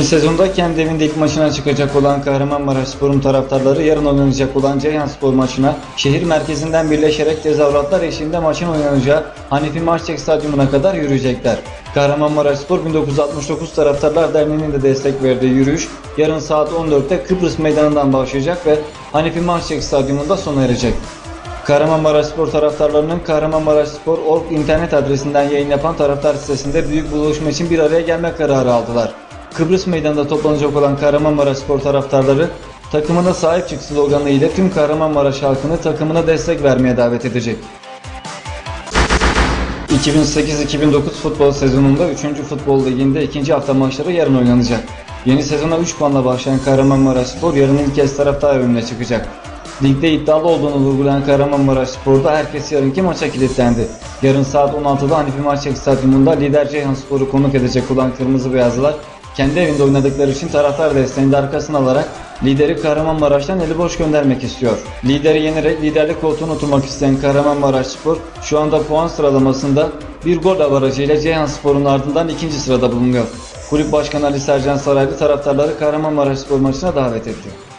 Yeni sezonda kendi evinde ilk maçına çıkacak olan Kahramanmaraş Spor'un taraftarları yarın oynanacak olan Ceyhan Spor maçına şehir merkezinden birleşerek tezahüratlar eşliğinde maçın oynanacağı Hanefi Maççek Stadyumuna kadar yürüyecekler. Kahramanmaraş Spor 1969 Taraftarlar Derneği'nin de destek verdiği yürüyüş yarın saat 14'te Kıbrıs Meydanı'ndan başlayacak ve Hanefi Maççek Stadyumunda sona erecek. Kahramanmaraş Spor taraftarlarının Kahramanmaraş Spor Org internet adresinden yayın yapan taraftar sitesinde büyük buluşma için bir araya gelme kararı aldılar. Kıbrıs Meydanı'nda toplanacak olan Kahramanmaraş Spor taraftarları takımına sahip çık sloganı ile tüm Kahramanmaraş halkını takımına destek vermeye davet edecek. 2008-2009 futbol sezonunda 3. Futbol Ligi'nde ikinci hafta maçları yarın oynanacak. Yeni sezona 3 puanla başlayan Kahramanmaraş Spor yarın ilk kez taraftar önüne çıkacak. Ligde iddialı olduğunu vurgulayan Kahramanmaraş Spor'da herkes yarınki maça kilitlendi. Yarın saat 16'da Hanifi Maçek Stadyumunda lider Ceyhan Spor'u konuk edecek olan Kırmızı Beyazlılar kendi evinde oynadıkları için taraftar desteğini de arkasına alarak lideri Kahramanmaraş'tan eli boş göndermek istiyor. Lideri yenerek liderlik koltuğuna oturmak isteyen Kahramanmaraş Spor şu anda puan sıralamasında bir gol avarajıyla Ceyhan Spor'un ardından ikinci sırada bulunuyor. Kulüp Başkanı Ali Sercan Saraylı taraftarları Kahramanmaraş Spor maçına davet etti.